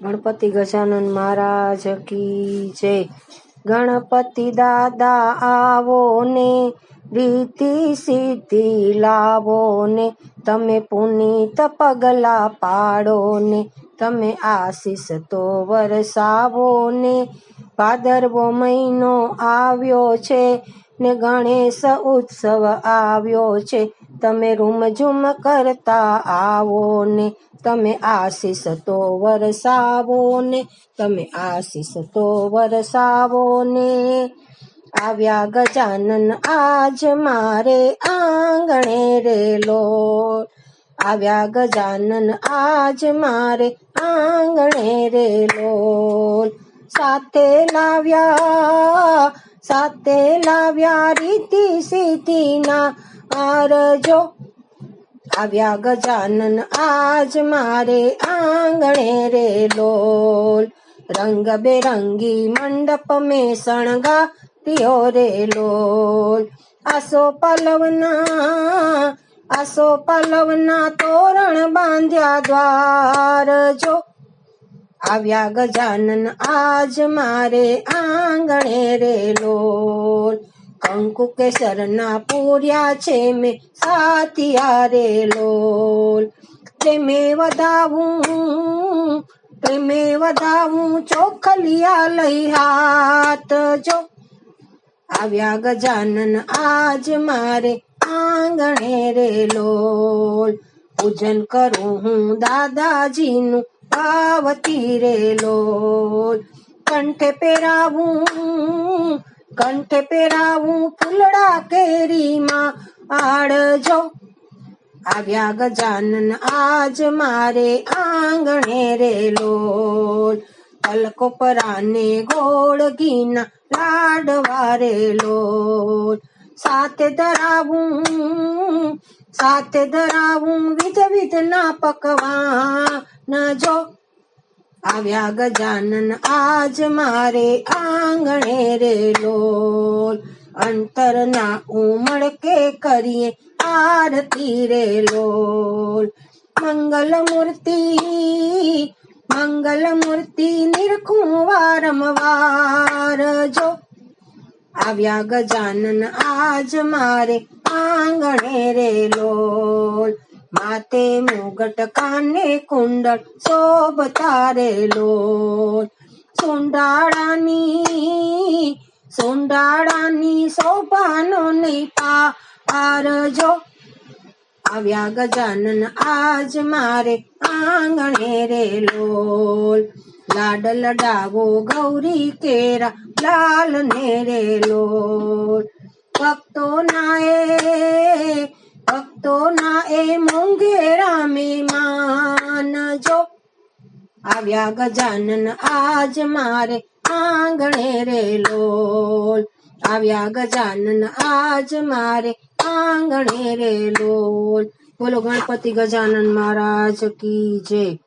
ગણપતિ ગજાનન મહારાજ કી જય. ગણપતિ દાદા આવો ને રીતિ સિદ્ધિ લાવો ને તમે પુનીત પગલા પાડો ને તમે આશીષ તો વરસાવો ને ભાદરવો મહિનો આવ્યો છે ને ગણેશ ઉત્સવ આવ્યો છે તમે રૂમઝૂમ કરતા આવો ને, તમે આશીષ તો વરસાવો ને, તમે આશીષ તો વરસાવો ને. આવ્યા ગજાનન આજ મારે આંગણે રેલો. આવ્યા ગજાનન આજ મારે આંગણે રેલો. સાથે લાવ્યા સાથે લાવ્યા રીતિ સીધીના આરજો આવ્યા ગજાનન આજ મારે આંગણે રે લોલ. રંગ બેરંગી મંડપ મેં શણગાર્યો રે લોલ. આસો પલવના આસો પલવના તોરણ બાંધ્યા દ્વાર જો. આવ્યા ગજાનન આજ મારે આંગણે રે લોલ. કેસરના પૂર્યા છે મેં સાથિયા રે લોલ. પ્રેમે વધાવું પ્રેમે વધાવું, ચોખલિયા લઈ હાથ જો. આવ્યા ગજાનન આજ મારે આંગણે રે લોલ. પૂજન કરું હું દાદાજીનું પાવતી રે લોલ. કંઠે પહેરાવું કંઠે પહેરાવું ફૂલડા કેરીમાં આડજો. આવ્યા ગજાનન, આજ મારે આંગણે રે લોલ. પરાને ગોળ ઘીના લાડવા રે સાથે ધરાવું સાથે ધરાવું, વિધ વિધ ના પકવાન જો. આવ્યા ગજાનન, આજ મારે આંગણે રે લોલ. અંતરના ઉમળકે કરીએ આરતી રે લોલ. મંગલ મૂર્તિ મંગલ મૂર્તિ નિરખું વારંવાર જો. આવ્યા ગજાનન, આજ મારે આંગણે રે લોલ. માતે મુગટ કાને કુંડળ શોભતા રે સોંડાળાની સુંડાળાની શોભાનો નહીં પાર જો. આવ્યા ગજાનન, આજ મારે આંગણે રે લોલ. લાડ લડાવો ગૌરી કેરા લાલ ને રે લોલ. ભક્તો નાએ ના એ મોંઘેરા મેમાન જો. આવ્યા ગજાનન, આજ મારે આંગણે રે લોલ. આવ્યા ગજાનન, આજ મારે આંગણે રે લોલ. બોલો ગણપતિ ગજાનન મહારાજ કી જય.